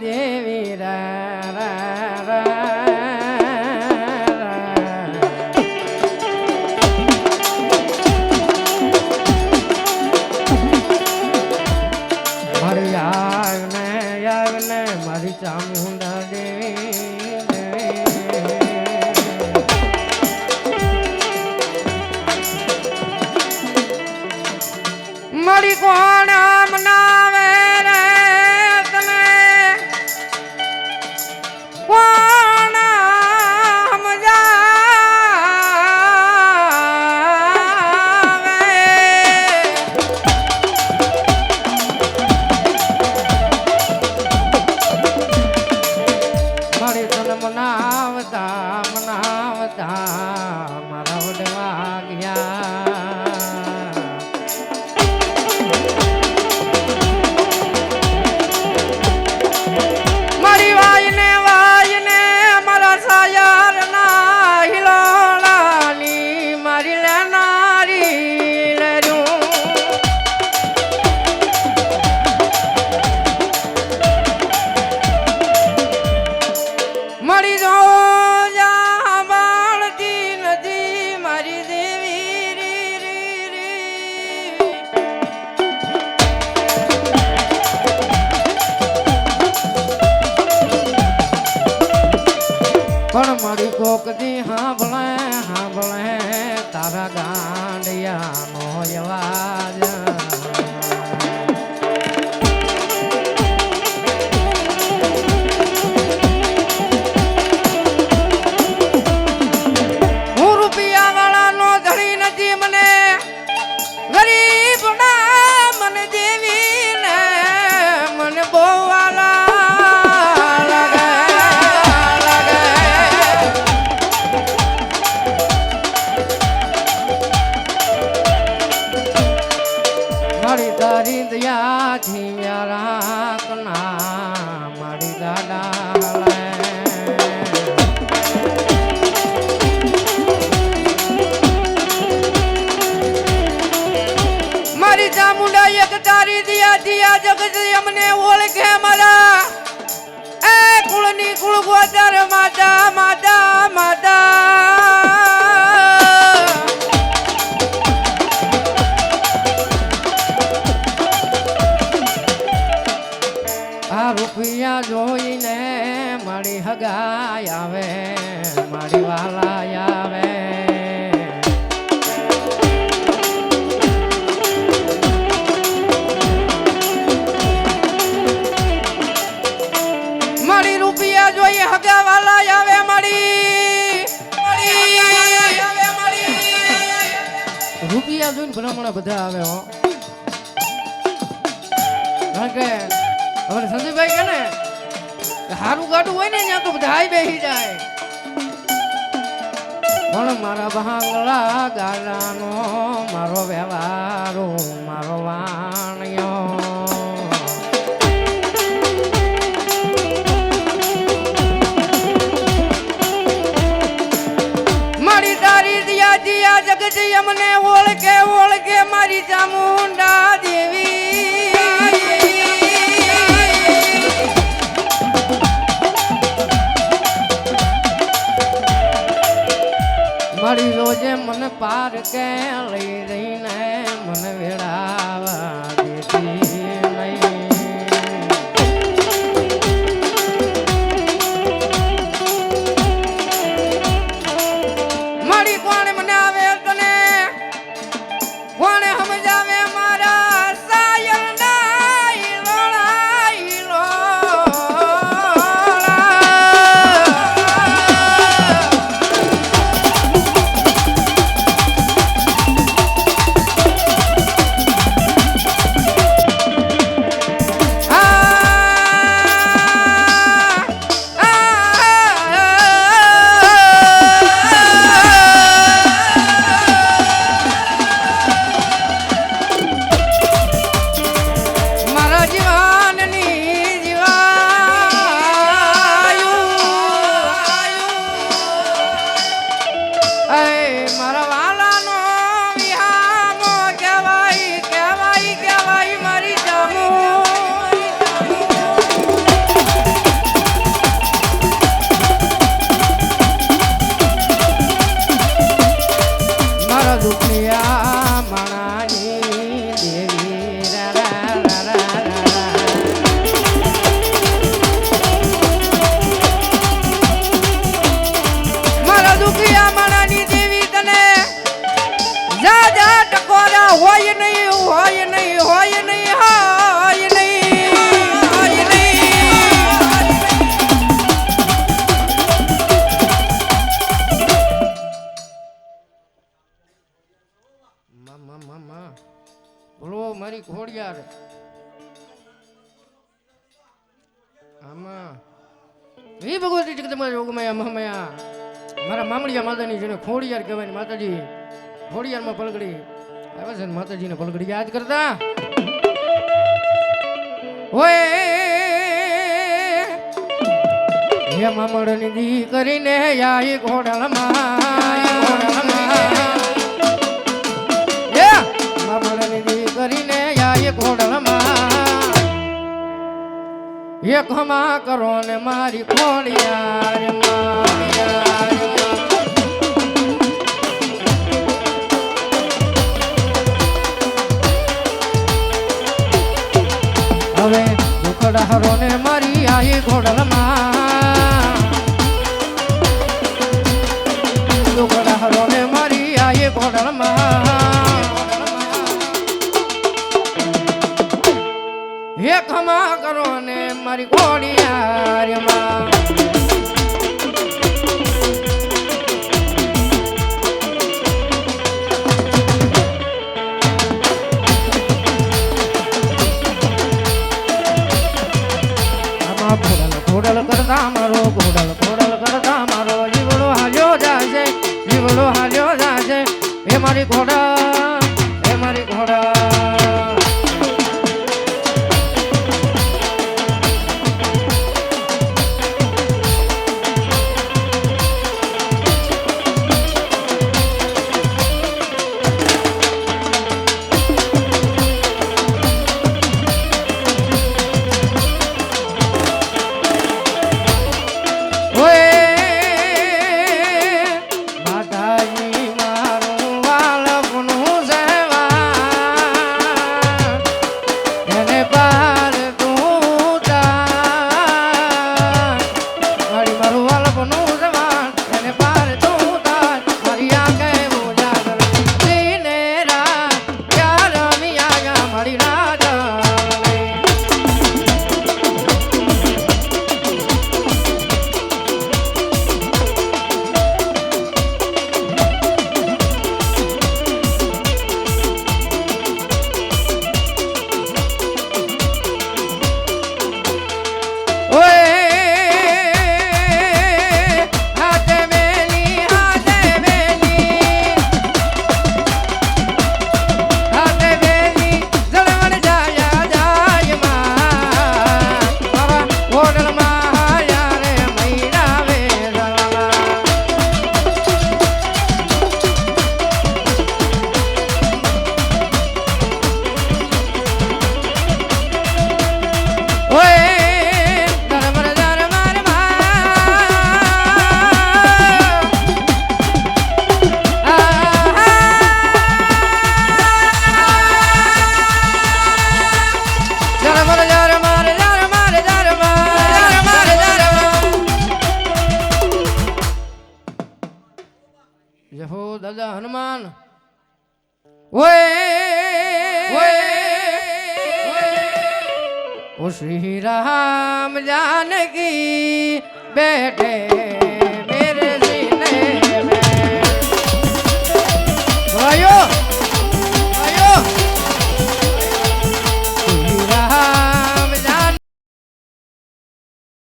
દેવી રા મારી કોકથી હા હાંભળે એક તારી દિયા દિયા જગત અમને ઓળખે મારા. એ કુળની કુળ ગોતર માતા માતા માતા. આ જોઈને મારી હગાય આવે, મારી વાલા આવે. રૂપિયા જોઈને ભલામણા બધા આવે, હો. સંજયભાઈ કે ને સારું ગાડું હોય ને ત્યાં તો બધા હાઈ બેસી જાય. પણ મારા ભાંગલા ગાડાનો મારો વ્યવહારો, મારો વાણિયો. દિયા દિયા અમને ઓળખે ઓળખે મારી ચામુંડા દેવી. મારી રોજે મન પાર કે લઈ રહીને મન વેળાવા દેતી. હોય નહીં હોય નહીં હોય નહીં હોય નહીં હોય નહીં મા મા મા ભણવો મારી ઘોડિયાર આમાં હે ભગવતી જગદમાં જોગમયા મારા મામળિયા માતાની જેને ખોડિયાર કહેવાય માતાજી ખોડિયારમાં પલગડી માતાજીને પલગડી. યાદ કરતા? હોય હે મામળની દી કરીને યાઈ ઘોડાળમાં ઘોડાળમાં હે મામળની દી કરીને યાઈ ઘોડાળમાં એ ખમા કરો ને મારી ખોડિયાર મારિયા હરોને મારી આઈ ઘોડલમાં. আমার ঘোড়া এমারি ঘোড়া। ਓਏ ਓਏ ਓ ਸ਼੍ਰੀ ਰਾਮ ਜਾਨਕੀ ਬੈਠੇ।